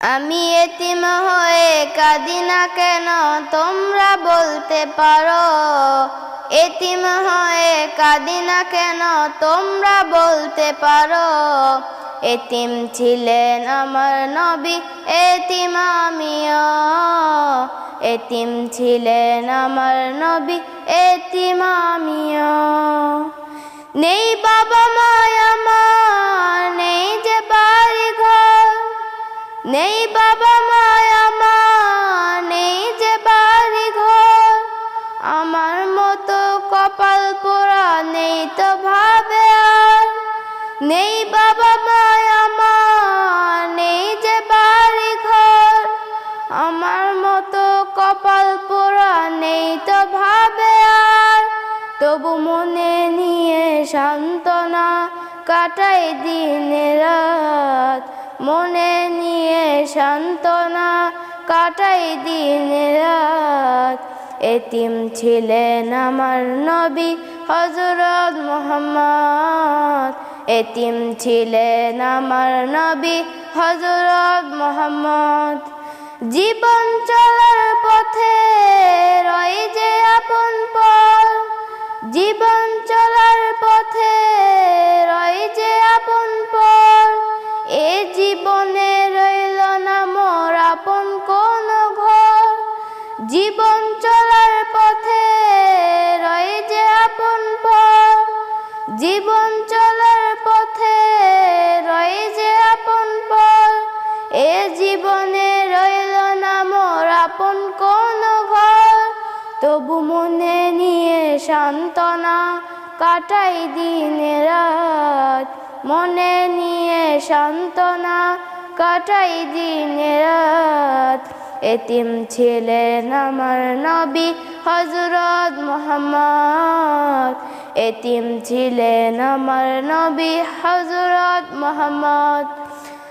আমি এতিম হয়ে কাঁদি না কেন? তোমরা বলতে পারো। এতিম হয়ে কাঁদি না কেন? তোমরা বলতে পারো। এতিম ছিলেন আমার নবী, এতিম আমিও। এতিম ছিলেন আমার নবী, এতিম আমিও। নেই বাবা মায় বাবা মায় আমার নেই যে বাড়ি ঘর আমার মতো কপাল পোড়া নেই তো ভাবে আর। নেই বাবা মায় আমার নেই যে বাড়ি ঘর আমার মতো কপাল পোড়া নেই তো ভাবে আর। তবু মনে নিয়ে সান্ত্বনা কাটাই দিন রাত। মনে নিয়ে সান্ত্বনা কাটাই দিন রাত। এতিম ছিলেন আমার নবী হজরত মোহাম্মদ। এতিম ছিলেন আমার নবী হজরত মোহাম্মদ। জীবন চলার পথে রয় যে আপন পর জীবন জীবন চলার পথে রয় যে আপন পর জীবন চলার পথে রয় যে আপন পর এ জীবনে রইল না মোর আপন কোন ঘর। তবু মনে নিয়ে সান্ত্বনা কাটাই দিন রাত। মনে নিয়ে সান্ত্বনা কাটাই দিন রাত। এতিম ছিলেন আমার নবী হজরত মোহাম্মদ। এতিম ছিলেন আমার নবী হজরত মোহাম্মদ।